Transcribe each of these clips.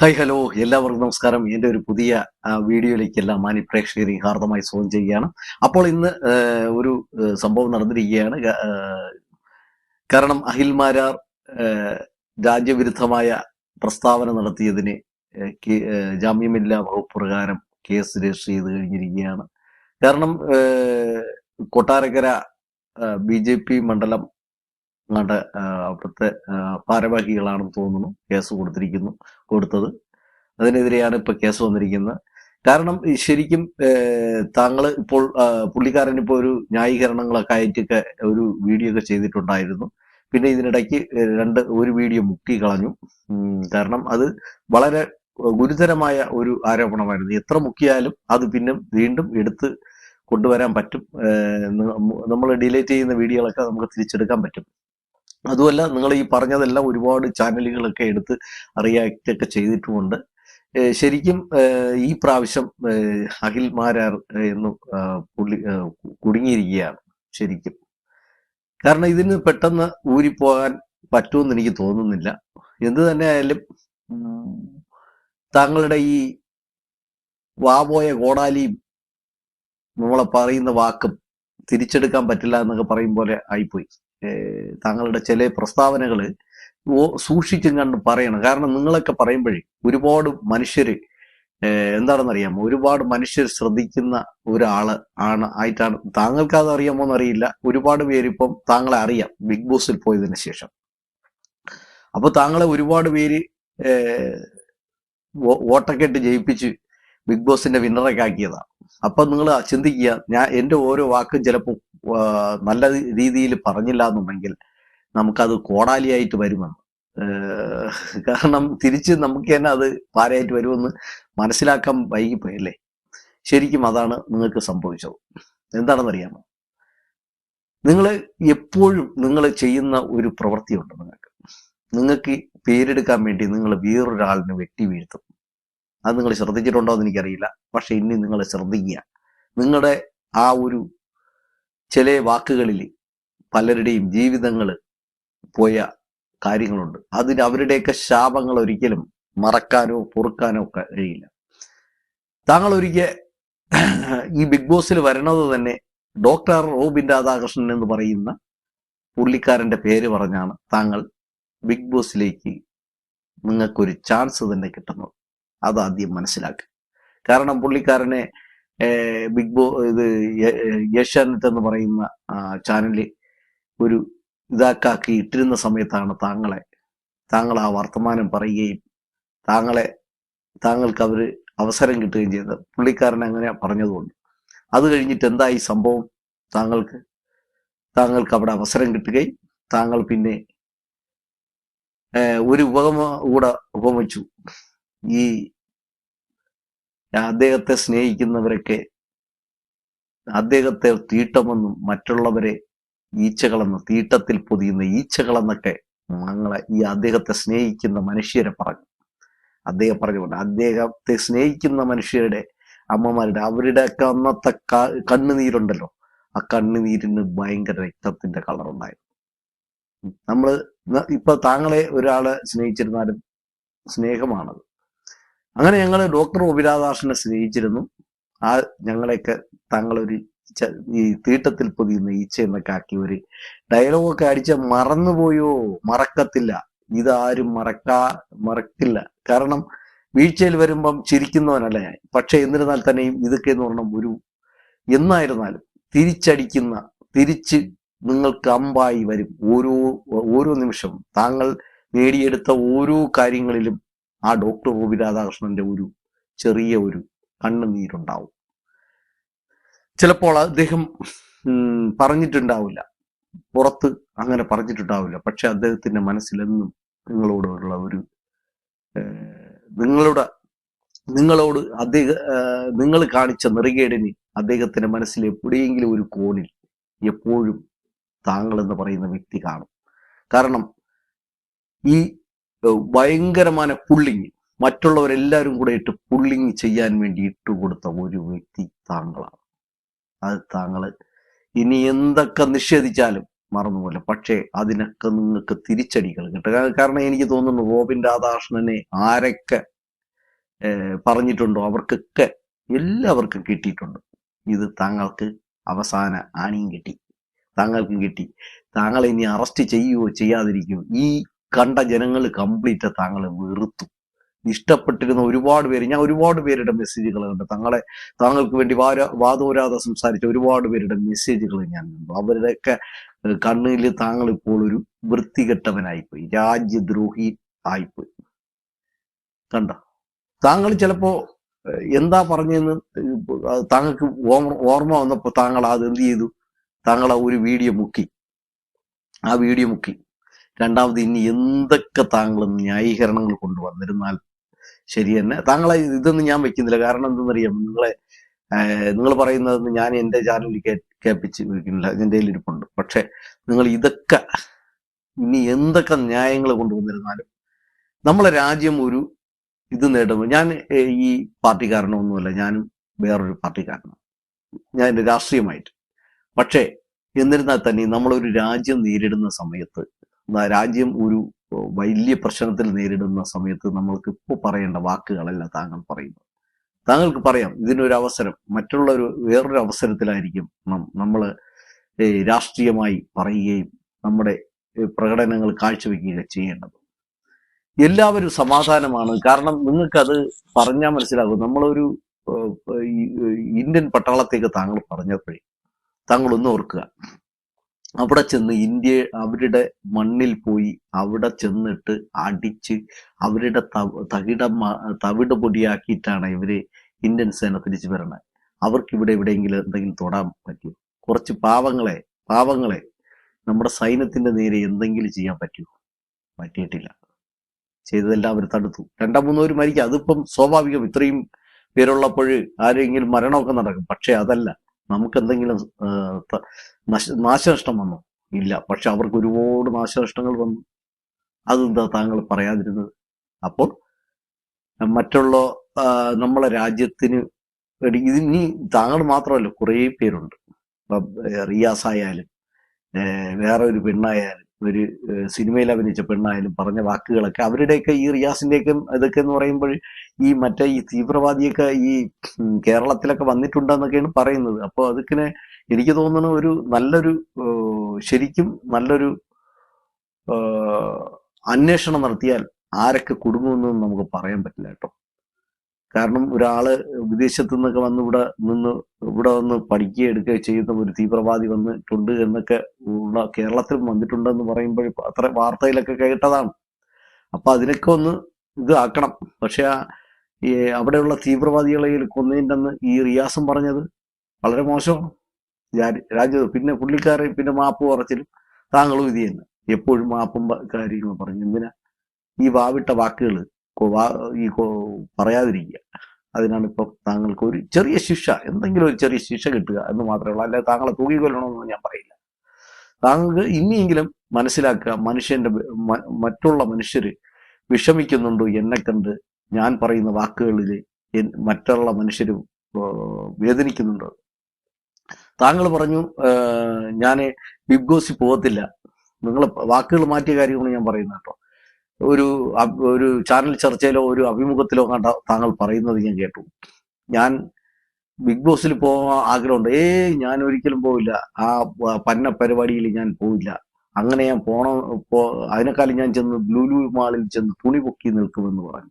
Hi hello. എല്ലാവർക്കും നമസ്കാരം. എന്റെ ഒരു പുതിയ വീഡിയോയിലേക്ക് എല്ലാ മാനി പ്രേക്ഷകരെ ഹാർദമായി സ്വാഗതം ചെയ്യുകയാണ്. അപ്പോൾ ഇന്ന് ഒരു സംഭവം നടന്നിരിക്കുകയാണ്. കാരണം അഹിൽമാരാർ രാജ്യവിരുദ്ധമായ പ്രസ്താവന നടത്തിയതിന് ജാമ്യമില്ലാ വകുപ്പ് പ്രകാരം കേസ് രജിസ്റ്റർ ചെയ്ത് കഴിഞ്ഞിരിക്കുകയാണ്. കാരണം കൊട്ടാരക്കര ബി ജെ പി മണ്ഡലം അങ്ങോട്ട് അവിടുത്തെ ഭാരവാഹികളാണെന്ന് തോന്നുന്നു കേസ് കൊടുത്തിരിക്കുന്നു കൊടുത്തത്. അതിനെതിരെയാണ് ഇപ്പൊ കേസ് വന്നിരിക്കുന്നത്. കാരണം ശരിക്കും താങ്കൾ ഇപ്പോൾ പുള്ളിക്കാരൻ ഇപ്പോൾ ഒരു ന്യായീകരണങ്ങളൊക്കെ ആയിട്ടൊക്കെ ഒരു വീഡിയോ ഒക്കെ ചെയ്തിട്ടുണ്ടായിരുന്നു. പിന്നെ ഇതിനിടയ്ക്ക് രണ്ട് ഒരു വീഡിയോ മുക്കി കളഞ്ഞു. കാരണം അത് വളരെ ഗുരുതരമായ ഒരു ആരോപണമായിരുന്നു. എത്ര മുക്കിയാലും അത് പിന്നെ വീണ്ടും എടുത്ത് കൊണ്ടുവരാൻ പറ്റും. നമ്മൾ ഡിലേറ്റ് ചെയ്യുന്ന വീഡിയോകളൊക്കെ നമുക്ക് തിരിച്ചെടുക്കാൻ പറ്റും. അതുമല്ല നിങ്ങൾ ഈ പറഞ്ഞതെല്ലാം ഒരുപാട് ചാനലുകളൊക്കെ എടുത്ത് റിയാക്റ്റ് ഒക്കെ ചെയ്തിട്ടുമുണ്ട് ശരിക്കും ഈ പ്രാവശ്യം അഖിൽ മാരാർ എന്ന് പുള്ളി കുടുങ്ങിയിരിക്കുകയാണ് ശരിക്കും. കാരണം ഇതിന് പെട്ടെന്ന് ഊരിപ്പോകാൻ പറ്റുമെന്ന് എനിക്ക് തോന്നുന്നില്ല. എന്ത് തന്നെ ആയാലും താങ്കളുടെ ഈ വാപോയ കോടാലിയും നമ്മളെ പറയുന്ന വാക്കും തിരിച്ചെടുക്കാൻ പറ്റില്ല എന്നൊക്കെ പറയും പോലെ ആയിപ്പോയി. താങ്കളുടെ ചില പ്രസ്താവനകൾ സൂക്ഷിച്ചും കണ്ട് പറയണം. കാരണം നിങ്ങളൊക്കെ പറയുമ്പോഴേ ഒരുപാട് മനുഷ്യര് എന്താണെന്നറിയാമോ? ഒരുപാട് മനുഷ്യർ ശ്രദ്ധിക്കുന്ന ഒരാൾ ആണ് ആയിട്ടാണ്. താങ്കൾക്ക് അത് അറിയാമോ എന്നറിയില്ല. ഒരുപാട് പേര് ഇപ്പം താങ്കളെ അറിയാം ബിഗ് ബോസിൽ പോയതിനു ശേഷം. അപ്പൊ താങ്കളെ ഒരുപാട് പേര് വോട്ടൊക്കെ ഇട്ട് ജയിപ്പിച്ച് ബിഗ് ബോസിന്റെ വിന്നറൊക്കെ ആക്കിയതാണ് അപ്പൊ നിങ്ങൾ ചിന്തിക്കുക ഞാൻ എന്റെ ഓരോ വാക്കും ചിലപ്പോൾ നല്ല രീതിയിൽ പറഞ്ഞില്ല എന്നുണ്ടെങ്കിൽ നമുക്കത് കോടാലിയായിട്ട് വരുമെന്ന് കാരണം തിരിച്ച് നമുക്ക് തന്നെ അത് പാരയായിട്ട് വരുമെന്ന് മനസ്സിലാക്കാൻ വൈകിപ്പോയല്ലേ ശരിക്കും അതാണ് നിങ്ങൾക്ക് സംഭവിച്ചത്. എന്താണെന്നറിയാമോ? നിങ്ങൾ എപ്പോഴും നിങ്ങൾ ചെയ്യുന്ന ഒരു പ്രവൃത്തിയുണ്ട് നിങ്ങൾക്ക്. നിങ്ങൾക്ക് പേരെടുക്കാൻ വേണ്ടി നിങ്ങൾ വേറൊരാളിനെ വെട്ടി വീഴ്ത്തും. അത് നിങ്ങൾ ശ്രദ്ധിച്ചിട്ടുണ്ടോ എന്ന് എനിക്കറിയില്ല. പക്ഷെ ഇനി നിങ്ങൾ ശ്രദ്ധിക്കുക. നിങ്ങളുടെ ആ ഒരു ചില വാക്കുകളിൽ പലരുടെയും ജീവിതങ്ങൾ പോയ കാര്യങ്ങളുണ്ട്. അതിന് അവരുടെയൊക്കെ ശാപങ്ങൾ ഒരിക്കലും മറക്കാനോ പൊറുക്കാനോ കഴിയില്ല. താങ്കൾ ഒരിക്കൽ ഈ ബിഗ് ബോസിൽ വരണത് തന്നെ ഡോക്ടർ റോബിൻ രാധാകൃഷ്ണൻ എന്ന് പറയുന്ന പുള്ളിക്കാരന്റെ പേര് പറഞ്ഞാണ് താങ്കൾ ബിഗ് ബോസിലേക്ക് നിങ്ങൾക്കൊരു ചാൻസ് തന്നെ കിട്ടുന്നത്. അത് ആദ്യം മനസ്സിലാക്കുക. കാരണം പുള്ളിക്കാരനെ ബിഗ് ബോ ഇത് ഏഷ്യാനെറ്റ് എന്ന് പറയുന്ന ചാനലിൽ ഒരു ഇതാക്കാക്കി ഇട്ടിരുന്ന സമയത്താണ് താങ്കളെ താങ്കൾ ആ വർത്തമാനം പറയുകയും താങ്കളെ താങ്കൾക്ക് അവർ അവസരം കിട്ടുകയും ചെയ്തത്. പുള്ളിക്കാരൻ അങ്ങനെ പറഞ്ഞതുകൊണ്ട്. അത് കഴിഞ്ഞിട്ട് എന്തായി സംഭവം? താങ്കൾക്ക് താങ്കൾക്ക് അവിടെ അവസരം കിട്ടുകയും താങ്കൾ പിന്നെ ഒരു ഉപമ കൂടെ ഉപമിച്ചു. ഈ അദ്ദേഹത്തെ സ്നേഹിക്കുന്നവരൊക്കെ അദ്ദേഹത്തെ തീട്ടമെന്നും മറ്റുള്ളവരെ ഈച്ചകളെന്ന് തീട്ടത്തിൽ പൊതിയുന്ന ഈച്ചകളെന്നൊക്കെ ഞങ്ങളെ ഈ അദ്ദേഹത്തെ സ്നേഹിക്കുന്ന മനുഷ്യരെ പറഞ്ഞു. അദ്ദേഹം പറഞ്ഞുകൊണ്ട് അദ്ദേഹത്തെ സ്നേഹിക്കുന്ന മനുഷ്യരുടെ അമ്മമാരുടെ അവരുടെ ഒക്കെ അന്നത്തെ കണ്ണുനീരുണ്ടല്ലോ ആ കണ്ണുനീരിന് ഭയങ്കര രക്തത്തിന്റെ കളർ ഉണ്ടായിരുന്നു നമ്മൾ ന- ഇപ്പൊ താങ്കളെ ഒരാളെ സ്നേഹിച്ചിരുന്നാലും സ്നേഹമാണത്. അങ്ങനെ ഞങ്ങൾ ഡോക്ടർ ഒബിരാദാസിനെ സ്നേഹിച്ചിരുന്നു. ആ ഞങ്ങളെയൊക്കെ താങ്കളൊരു ഈ തീട്ടത്തിൽ പൊതിയുന്ന ഈച്ച എന്നൊക്കെ ആക്കി ഒരു ഡയലോഗൊക്കെ അടിച്ച മറന്നുപോയോ? മറക്കത്തില്ല. ഇതാരും മറക്കാ മറക്കില്ല. കാരണം വീഴ്ചയിൽ വരുമ്പം ചിരിക്കുന്നവനല്ല? ഞാൻ പക്ഷെ എന്നിരുന്നാൽ തന്നെയും ഇതൊക്കെ എന്ന് പറഞ്ഞാൽ ഒരു എന്നായിരുന്നാലും തിരിച്ചടിക്കുന്ന തിരിച്ച് നിങ്ങൾക്ക് അമ്പായി വരും. ഓരോ ഓരോ നിമിഷവും താങ്കൾ നേടിയെടുത്ത ഓരോ കാര്യങ്ങളിലും ആ ഡോക്ടർ വി രാധാകൃഷ്ണന്റെ ഒരു ചെറിയ ഒരു കണ്ണുനീരുണ്ടാവും. ചിലപ്പോൾ അദ്ദേഹം പറഞ്ഞിട്ടുണ്ടാവില്ല. പുറത്ത് അങ്ങനെ പറഞ്ഞിട്ടുണ്ടാവില്ല. പക്ഷെ അദ്ദേഹത്തിന്റെ മനസ്സിലെന്നും നിങ്ങളോടുള്ള ഒരു നിങ്ങളുടെ നിങ്ങളോട് അദ്ദേഹം നിങ്ങൾ കാണിച്ച നെറുകേടിന് അദ്ദേഹത്തിന്റെ മനസ്സിൽ എവിടെയെങ്കിലും ഒരു കോണിൽ എപ്പോഴും താങ്കൾ എന്ന് പറയുന്ന വ്യക്തി കാണും. കാരണം ഈ ഭയങ്കരമായ പുള്ളിങ് മറ്റുള്ളവരെല്ലാവരും കൂടെ ഇട്ട് പുള്ളിങ് ചെയ്യാൻ വേണ്ടി ഇട്ടുകൊടുത്ത ഒരു വ്യക്തി താങ്കളാണ്. അത് താങ്കൾ ഇനി എന്തൊക്കെ നിഷേധിച്ചാലും മറന്നുപോലെ പക്ഷേ അതിനൊക്കെ നിങ്ങൾക്ക് തിരിച്ചടികൾ കിട്ടുക കാരണം എനിക്ക് തോന്നുന്നു റോബിൻ രാധാകൃഷ്ണനെ ആരൊക്കെ പറഞ്ഞിട്ടുണ്ടോ? അവർക്കൊക്കെ എല്ലാവർക്കും കിട്ടിയിട്ടുണ്ട്. ഇത് താങ്കൾക്ക് അവസാന ആണിയും കിട്ടി. താങ്കൾക്കും കിട്ടി. താങ്കളെ ഇനി അറസ്റ്റ് ചെയ്യുകയോ ചെയ്യാതിരിക്കുകയോ ഈ കണ്ട ജനങ്ങൾ കംപ്ലീറ്റ് താങ്കളെ വെറുത്തു. ഇഷ്ടപ്പെട്ടിരുന്ന ഒരുപാട് പേര് ഞാൻ ഒരുപാട് പേരുടെ മെസ്സേജുകൾ കണ്ടു. തങ്ങളെ താങ്കൾക്ക് വേണ്ടി വാര വാദോരാതെ സംസാരിച്ച ഒരുപാട് പേരുടെ മെസ്സേജുകൾ ഞാൻ കണ്ടു. അവരുടെയൊക്കെ കണ്ണിൽ താങ്കൾ ഇപ്പോൾ ഒരു വൃത്തികെട്ടവനായിപ്പോയി. രാജ്യദ്രോഹി ആയിപ്പോയി. കണ്ട? താങ്കൾ ചിലപ്പോ എന്താ പറഞ്ഞെന്ന് താങ്കൾക്ക് ഓർമ്മ വന്നപ്പോൾ താങ്കൾ അത് എന്ത് ചെയ്തു? താങ്കൾ ആ ഒരു വീഡിയോ മുക്കി. ആ വീഡിയോ മുക്കി. രണ്ടാമത് ഇനി എന്തൊക്കെ താങ്കൾ ന്യായീകരണങ്ങൾ കൊണ്ടുവന്നിരുന്നാൽ ശരി തന്നെ? താങ്കളെ ഇതൊന്നും ഞാൻ വെക്കുന്നില്ല. കാരണം എന്തെന്നറിയാം? നിങ്ങളെ നിങ്ങൾ പറയുന്നത് ഞാൻ എന്റെ ചാനലിൽ കേൾപ്പിച്ച് വെക്കുന്നില്ല. കയ്യിൽ ഇരിപ്പുണ്ട് പക്ഷെ നിങ്ങൾ ഇതൊക്കെ ഇനി എന്തൊക്കെ ന്യായങ്ങൾ കൊണ്ടുവന്നിരുന്നാലും നമ്മളെ രാജ്യം ഒരു ഇത് നേടുമ്പോൾ ഞാൻ ഈ പാർട്ടിക്കാരനൊന്നുമല്ല ഞാനും വേറൊരു പാർട്ടിക്കാരനാണ് ഞാൻ എന്റെ രാഷ്ട്രീയമായിട്ട്. പക്ഷേ എന്നിരുന്നാൽ തന്നെ നമ്മളൊരു രാജ്യം നേരിടുന്ന സമയത്ത് രാജ്യം ഒരു വലിയ പ്രശ്നത്തിൽ നേരിടുന്ന സമയത്ത് നമ്മൾക്ക് ഇപ്പോൾ പറയേണ്ട വാക്കുകളല്ല താങ്കൾ പറയുന്നത്. താങ്കൾക്ക് പറയാം ഇതിനൊരു അവസരം മറ്റുള്ള ഒരു വേറൊരു അവസരത്തിലായിരിക്കും നമ്മൾ രാഷ്ട്രീയമായി പറയുകയും നമ്മുടെ പ്രകടനങ്ങൾ കാഴ്ചവെക്കുകയും ചെയ്യേണ്ടത്. എല്ലാവരും സമാധാനമാണ്. കാരണം നിങ്ങൾക്കത് പറഞ്ഞാൽ മനസ്സിലാകും. നമ്മളൊരു ഇന്ത്യൻ പട്ടാളത്തേക്ക് താങ്കൾ പറഞ്ഞപ്പോഴേ താങ്കൾ ഒന്ന് ഓർക്കുക. അവിടെ ചെന്ന് ഇന്ത്യ അവരുടെ മണ്ണിൽ പോയി അവിടെ ചെന്നിട്ട് അടിച്ച് അവരുടെ തകിട തവിട് പൊടിയാക്കിയിട്ടാണ് ഇവർ ഇന്ത്യൻ സേന തിരിച്ചു വരണത് അവർക്ക് ഇവിടെ എവിടെയെങ്കിലും എന്തെങ്കിലും തൊടാൻ പറ്റുമോ? കുറച്ച് പാവങ്ങളെ പാവങ്ങളെ നമ്മുടെ സൈന്യത്തിന്റെ നേരെ എന്തെങ്കിലും ചെയ്യാൻ പറ്റുമോ? പറ്റിയിട്ടില്ല. ചെയ്തതെല്ലാം അവർ തടുത്തു. രണ്ടാം ഒരു മരിക്കുക അതിപ്പം സ്വാഭാവികം ഇത്രയും പേരുള്ളപ്പോൾ ആരെങ്കിലും മരണമൊക്കെ നടക്കും. പക്ഷെ അതല്ല. നമുക്ക് എന്തെങ്കിലും നാശനഷ്ടം വന്നോ. ഇല്ല. പക്ഷെ അവർക്ക് ഒരുപാട് നാശനഷ്ടങ്ങൾ വന്നു. അതെന്താ താങ്കൾ പറയാതിരുന്നത്? അപ്പോൾ മറ്റുള്ള നമ്മളെ രാജ്യത്തിന് ഇതിനി താങ്കൾ മാത്രമല്ല കുറേ പേരുണ്ട്. റിയാസ് ആയാലും വേറെ ഒരു പെണ്ണായാലും ഒരു സിനിമയിൽ അഭിനയിച്ച പെണ്ണായാലും പറഞ്ഞ വാക്കുകളൊക്കെ അവരുടെയൊക്കെ ഈ റിയാസിന്റെയൊക്കെ ഇതൊക്കെ എന്ന് പറയുമ്പോൾ ഈ മറ്റേ ഈ തീവ്രവാദിയൊക്കെ ഈ കേരളത്തിലൊക്കെ വന്നിട്ടുണ്ടെന്നൊക്കെയാണ് പറയുന്നത്. അപ്പോൾ അതൊക്കെ എനിക്ക് തോന്നുന്ന ഒരു നല്ലൊരു ശരിക്കും നല്ലൊരു അന്വേഷണം നടത്തിയാൽ ആരൊക്കെ കുടുങ്ങുമെന്ന് നമുക്ക് പറയാൻ പറ്റില്ല കേട്ടോ. കാരണം ഒരാൾ വിദേശത്തു നിന്നൊക്കെ വന്ന് ഇവിടെ നിന്ന് ഇവിടെ വന്ന് പഠിക്കുക എടുക്കുകയോ ചെയ്യുന്ന ഒരു തീവ്രവാദി വന്നിട്ടുണ്ട് എന്നൊക്കെ ഉള്ള കേരളത്തിൽ വന്നിട്ടുണ്ടെന്ന് പറയുമ്പോൾ അത്ര വാർത്തയിലൊക്കെ കേട്ടതാണ്. അപ്പൊ അതിനൊക്കെ ഒന്ന് ഇത് ആക്കണം പക്ഷെ ഈ അവിടെയുള്ള തീവ്രവാദികളെ കൊന്നതിന്റെ അന്ന് ഈ റിയാസും പറഞ്ഞത് വളരെ മോശമാണ്. രാജ്യ പിന്നെ പുള്ളിക്കാരെ പിന്നെ മാപ്പ് പറച്ചിലും താങ്കളും ഇത് തന്നെ എപ്പോഴും മാപ്പും കാര്യങ്ങളും പറഞ്ഞു. എന്തിനാ? ഈ വാവിട്ട വാക്കുകൾ ഈ പറയാതിരിക്കുക. അതിനാണ് ഇപ്പം താങ്കൾക്ക് ഒരു ചെറിയ ശിക്ഷ എന്തെങ്കിലും ഒരു ചെറിയ ശിക്ഷ കിട്ടുക എന്ന് മാത്രമേ ഉള്ളൂ അല്ലെ താങ്കളെ തൂക്കിക്കൊല്ലണമെന്ന് ഞാൻ പറയില്ല. താങ്കൾക്ക് ഇനിയെങ്കിലും മനസ്സിലാക്കുക മനുഷ്യന്റെ മറ്റുള്ള മനുഷ്യര് വിഷമിക്കുന്നുണ്ടോ എന്നെ കണ്ട് ഞാൻ പറയുന്ന വാക്കുകളിൽ മറ്റുള്ള മനുഷ്യർ വേദനിക്കുന്നുണ്ടോ? താങ്കൾ പറഞ്ഞു ഞാൻ ബിഗ് ബോസിൽ പോകത്തില്ല. നിങ്ങൾ വാക്കുകൾ മാറ്റിയ കാര്യമാണ് ഞാൻ പറയുന്നത് കേട്ടോ. ഒരു ഒരു ചാനൽ ചർച്ചയിലോ ഒരു അഭിമുഖത്തിലോ കണ്ട താങ്കൾ പറയുന്നത് ഞാൻ കേട്ടു. ഞാൻ ബിഗ് ബോസിൽ പോകാൻ ആഗ്രഹമുണ്ട്. ഏ ഞാൻ ഒരിക്കലും പോവില്ല. ആ പന്ന പരിപാടിയിൽ ഞാൻ പോവില്ല. അങ്ങനെ ഞാൻ പോണം അതിനേക്കാളും ഞാൻ ചെന്ന് ലുലു മാളിൽ ചെന്ന് തുണി പൊക്കി നിൽക്കുമെന്ന് പറഞ്ഞു.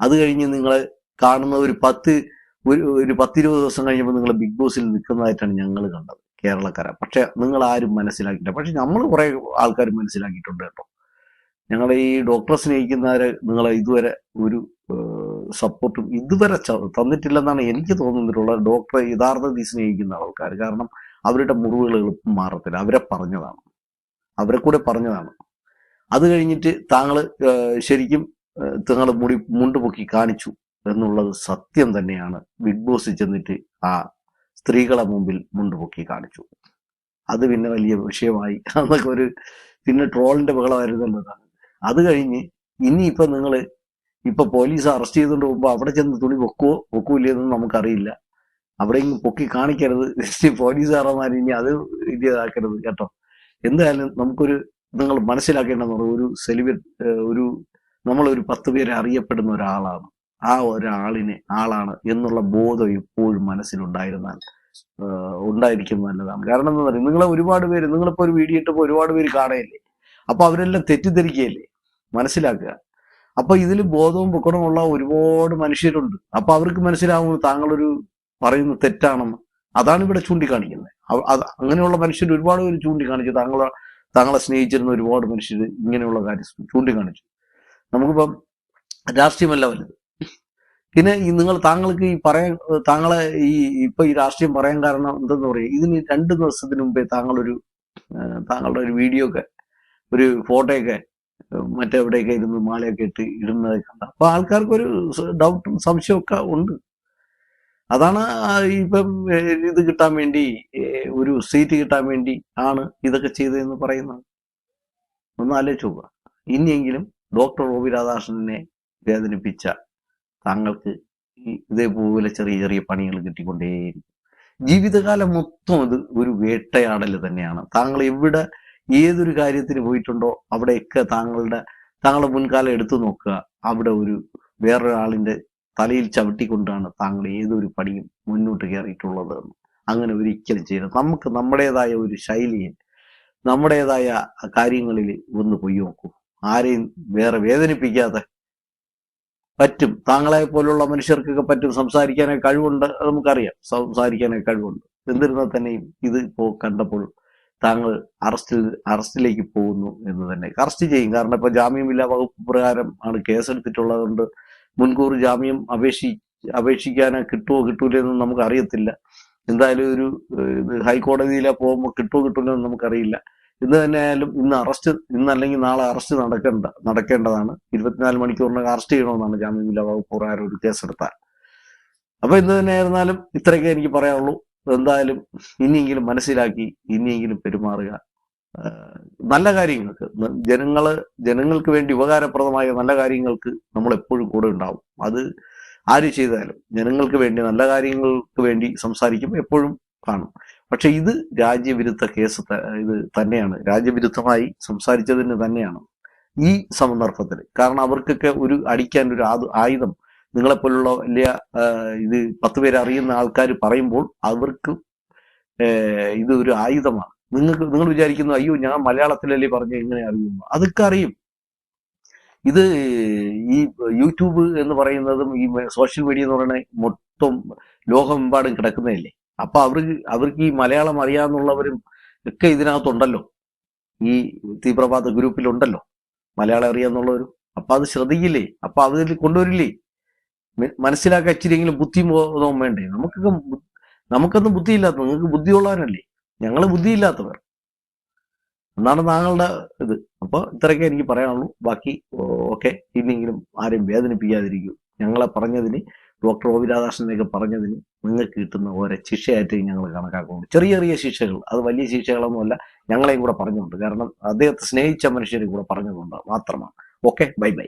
അത് കഴിഞ്ഞ് നിങ്ങൾ കാണുന്ന ഒരു പത്ത് ഒരു ഒരു പത്തിരുപത് ദിവസം കഴിഞ്ഞപ്പോൾ നിങ്ങൾ ബിഗ് ബോസിൽ നിൽക്കുന്നതായിട്ടാണ് ഞങ്ങൾ കണ്ടത് കേരളക്കാരെ. പക്ഷെ നിങ്ങൾ ആരും മനസ്സിലാക്കിയിട്ടില്ല. പക്ഷെ നമ്മൾ കുറെ ആൾക്കാർ മനസ്സിലാക്കിയിട്ടുണ്ട് കേട്ടോ. ഞങ്ങളെ ഈ ഡോക്ടറെ സ്നേഹിക്കുന്നവരെ നിങ്ങളെ ഇതുവരെ ഒരു സപ്പോർട്ടും ഇതുവരെ തന്നിട്ടില്ലെന്നാണ് എനിക്ക് തോന്നുന്നിട്ടുള്ളത് ഡോക്ടറെ യഥാർത്ഥത്തിൽ സ്നേഹിക്കുന്ന ആൾക്കാർ. കാരണം അവരുടെ മുറിവുകൾ എളുപ്പം മാറത്തില്ല. അവരെ പറഞ്ഞതാണ്. അവരെ കൂടെ പറഞ്ഞതാണ്. അത് കഴിഞ്ഞിട്ട് താങ്കൾ ശരിക്കും തങ്ങൾ മുടി മുണ്ട് പൊക്കി കാണിച്ചു എന്നുള്ളത് സത്യം തന്നെയാണ്. ബിഗ് ബോസ് ചെന്നിട്ട് ആ സ്ത്രീകളെ മുമ്പിൽ മുണ്ട് പൊക്കി കാണിച്ചു. അത് പിന്നെ വലിയ വിഷയമായി. അതൊക്കെ ഒരു പിന്നെ ട്രോളിന്റെ ബഹളമായിരുന്നതാണ് അത് കഴിഞ്ഞ് ഇനിയിപ്പോ നിങ്ങൾ ഇപ്പൊ പോലീസ് അറസ്റ്റ് ചെയ്തുകൊണ്ട് പോകുമ്പോൾ അവിടെ ചെന്ന് തുണി പൊക്കുവോ? പൊക്കൂലെന്ന് നമുക്കറിയില്ല. അവിടെ ഇങ്ങ് പൊക്കി കാണിക്കരുത്. പോലീസുകാരന്മാർ ഇനി അത് ഇതാക്കരുത് കേട്ടോ. എന്തായാലും നമുക്കൊരു നിങ്ങൾ മനസ്സിലാക്കേണ്ടെന്ന് പറഞ്ഞ ഒരു സെലിബ്രേറ്റ് ഒരു നമ്മളൊരു പത്ത് പേരെ അറിയപ്പെടുന്ന ഒരാളാണ്. ആ ഒരാളിനെ ആളാണ് എന്നുള്ള ബോധം എപ്പോഴും മനസ്സിലുണ്ടായിരുന്നാൽ ഉണ്ടായിരിക്കും നല്ലതാണ്. കാരണം എന്താ പറയുക നിങ്ങളെ ഒരുപാട് പേര് നിങ്ങളിപ്പോ ഒരു വീഡിയോ ഇട്ടപ്പോൾ ഒരുപാട് പേര് കാണുകയല്ലേ? അപ്പൊ അവരെല്ലാം തെറ്റിദ്ധരിക്കുകയല്ലേ? മനസ്സിലാക്കുക. അപ്പൊ ഇതിൽ ബോധവും പൊക്കണമുള്ള ഒരുപാട് മനുഷ്യരുണ്ട്. അപ്പൊ അവർക്ക് മനസ്സിലാവുന്നു താങ്കളൊരു പറയുന്ന തെറ്റാണെന്ന്. അതാണ് ഇവിടെ ചൂണ്ടിക്കാണിക്കുന്നത്. അങ്ങനെയുള്ള മനുഷ്യർ ഒരുപാട് പേര് ചൂണ്ടിക്കാണിച്ചു. താങ്കളെ താങ്കളെ സ്നേഹിച്ചിരുന്ന ഒരുപാട് മനുഷ്യർ ഇങ്ങനെയുള്ള കാര്യം ചൂണ്ടിക്കാണിച്ചു. നമുക്കിപ്പം രാഷ്ട്രീയമല്ല വലുത്. പിന്നെ ഈ നിങ്ങൾ താങ്കൾക്ക് ഈ പറയാൻ താങ്കളെ ഈ ഇപ്പൊ ഈ രാഷ്ട്രീയം പറയാൻ കാരണം എന്തെന്ന് പറയും ഇതിന് രണ്ട് ദിവസത്തിന് മുമ്പേ താങ്കളൊരു താങ്കളുടെ ഒരു വീഡിയോ ഒക്കെ ഒരു ഫോട്ടോ ഒക്കെ മറ്റെവിടെയൊക്കെ ഇരുന്ന് മാലയൊക്കെ ഇട്ട് ഇടുന്നതൊക്കെ ഉണ്ട് അപ്പൊ ആൾക്കാർക്കൊരു ഡൗട്ടും സംശയമൊക്കെ ഉണ്ട്. അതാണ് ഇപ്പം ഇത് കിട്ടാൻ വേണ്ടി ഒരു സീറ്റ് കിട്ടാൻ വേണ്ടി ആണ് ഇതൊക്കെ ചെയ്തതെന്ന് പറയുന്നത്. ഒന്ന് ആലോചിച്ച് ഇനിയെങ്കിലും ഡോക്ടർ ഒ രാധാകൃഷ്ണനെ വേദനിപ്പിച്ച താങ്കൾക്ക് ഇതേപോലെ ചെറിയ ചെറിയ പണികൾ കിട്ടിക്കൊണ്ടേയിരിക്കും. ജീവിതകാലം മൊത്തം അത് ഒരു വേട്ടയാടൽ തന്നെയാണ്. താങ്കൾ എവിടെ ഏതൊരു കാര്യത്തിന് പോയിട്ടുണ്ടോ അവിടെയൊക്കെ താങ്കളുടെ താങ്കളുടെ മുൻകാലം എടുത്തു നോക്കുക. അവിടെ ഒരു വേറൊരാളിന്റെ തലയിൽ ചവിട്ടിക്കൊണ്ടാണ് താങ്കൾ ഏതൊരു പണിയും മുന്നോട്ട് കയറിയിട്ടുള്ളത് എന്ന്. അങ്ങനെ ഒരിക്കലും ചെയ്യുന്നത് നമുക്ക് നമ്മുടേതായ ഒരു ശൈലിയിൽ നമ്മുടേതായ കാര്യങ്ങളിൽ ഒന്ന് പോയി നോക്കൂ. ആരെയും വേറെ വേദനിപ്പിക്കാതെ പറ്റും. താങ്കളെ പോലുള്ള മനുഷ്യർക്കൊക്കെ പറ്റും. സംസാരിക്കാനൊക്കെ കഴിവുണ്ട്. നമുക്കറിയാം. സംസാരിക്കാനൊക്കെ കഴിവുണ്ട്. എന്നിരുന്നാൽ തന്നെയും ഇത് ഇപ്പോൾ കണ്ടപ്പോൾ താങ്കൾ അറസ്റ്റിൽ അറസ്റ്റിലേക്ക് പോകുന്നു എന്ന് തന്നെ. അറസ്റ്റ് ചെയ്യും. കാരണം ഇപ്പൊ ജാമ്യമില്ലാ വകുപ്പ് പ്രകാരം ആണ് കേസെടുത്തിട്ടുള്ളത് കൊണ്ട് മുൻകൂർ ജാമ്യം അപേക്ഷി അപേക്ഷിക്കാനോ കിട്ടുമോ കിട്ടൂല എന്ന് നമുക്ക് അറിയത്തില്ല എന്തായാലും ഒരു ഹൈക്കോടതിയിലെ പോകുമ്പോൾ കിട്ടുമോ കിട്ടൂല എന്ന് നമുക്കറിയില്ല. ഇന്ന് തന്നെ ആയാലും ഇന്ന് അറസ്റ്റ് ഇന്ന് അല്ലെങ്കിൽ നാളെ അറസ്റ്റ് നടക്കേണ്ട നടക്കേണ്ടതാണ്. ഇരുപത്തിനാല് മണിക്കൂറിനകം അറസ്റ്റ് ചെയ്യണമെന്നാണ് ജാമ്യമില്ലാ വകുപ്പ് പ്രകാരം ഒരു കേസെടുത്താൽ. അപ്പൊ ഇന്ന് തന്നെ ആയിരുന്നാലും ഇത്രയൊക്കെ എനിക്ക് പറയാനുള്ളൂ. എന്തായാലും ഇനിയെങ്കിലും മനസ്സിലാക്കി ഇനിയെങ്കിലും പെരുമാറുക. നല്ല കാര്യങ്ങൾക്ക് ജനങ്ങൾ ജനങ്ങൾക്ക് വേണ്ടി ഉപകാരപ്രദമായ നല്ല കാര്യങ്ങൾക്ക് നമ്മൾ എപ്പോഴും കൂടെ ഉണ്ടാവും. അത് ആര് ചെയ്താലും ജനങ്ങൾക്ക് വേണ്ടി നല്ല കാര്യങ്ങൾക്ക് വേണ്ടി സംസാരിക്കും എപ്പോഴും കാണും. പക്ഷെ ഇത് രാജ്യവിരുദ്ധ കേസ് ഇത് തന്നെയാണ്. രാജ്യവിരുദ്ധമായി സംസാരിച്ചതിന് തന്നെയാണ് ഈ സന്ദർഭത്തിൽ കാരണം അവർക്കൊക്കെ ഒരു അടിക്കാൻ ഒരു ആയുധം നിങ്ങളെപ്പോലുള്ള വലിയ ഇത് പത്ത് പേര് അറിയുന്ന ആൾക്കാർ പറയുമ്പോൾ അവർക്ക് ഇത് ഒരു ആയുധമാണ്. നിങ്ങൾക്ക് നിങ്ങൾ വിചാരിക്കുന്നു അയ്യോ ഞാൻ മലയാളത്തിലല്ലേ പറഞ്ഞ എങ്ങനെ അറിയുന്നു? അതൊക്കെ അറിയും. ഇത് ഈ യൂട്യൂബ് എന്ന് പറയുന്നതും ഈ സോഷ്യൽ മീഡിയ എന്ന് പറയുന്ന മൊത്തം ലോകമെമ്പാടും കിടക്കുന്നതല്ലേ? അപ്പൊ അവർക്ക് അവർക്ക് ഈ മലയാളം അറിയാന്നുള്ളവരും ഒക്കെ ഇതിനകത്തുണ്ടല്ലോ. ഈ തീവ്രവാദ ഗ്രൂപ്പിലുണ്ടല്ലോ. മലയാളം അറിയാന്നുള്ളവരും. അപ്പൊ അത് ശ്രദ്ധിക്കില്ലേ? അപ്പൊ അതിൽ കൊണ്ടുവരില്ലേ? മനസ്സിലാക്കാൻ ഇച്ചിരിയെങ്കിലും ബുദ്ധിബോധവും വേണ്ടേ? നമുക്കൊക്കെ നമുക്കൊന്നും ബുദ്ധിയില്ലാത്ത നിങ്ങൾക്ക് ബുദ്ധിയുള്ളവരല്ലേ? ഞങ്ങൾ ബുദ്ധിയില്ലാത്തവർ. എന്നാണ് താങ്കളുടെ ഇത്. അപ്പൊ ഇത്രയൊക്കെ എനിക്ക് പറയാനുള്ളൂ. ബാക്കി ഓക്കെ ഇനിയെങ്കിലും ആരെയും വേദനിപ്പിക്കാതിരിക്കൂ. ഞങ്ങളെ പറഞ്ഞതിന് ഡോക്ടർ ഒ രാധാകൃഷ്ണനെയൊക്കെ പറഞ്ഞതിന് നിങ്ങൾക്ക് കിട്ടുന്ന ഓരോ ശിക്ഷയായിട്ട് ഞങ്ങൾ കണക്കാക്കുന്നുണ്ട് ചെറിയ ചെറിയ ശിക്ഷകൾ. അത് വലിയ ശിക്ഷകളൊന്നുമല്ല. ഞങ്ങളെയും കൂടെ പറഞ്ഞുകൊണ്ട്. കാരണം അദ്ദേഹത്തെ സ്നേഹിച്ച മനുഷ്യരെ കൂടെ പറഞ്ഞതുകൊണ്ട് മാത്രമാണ്. ഓക്കെ? Bye bye.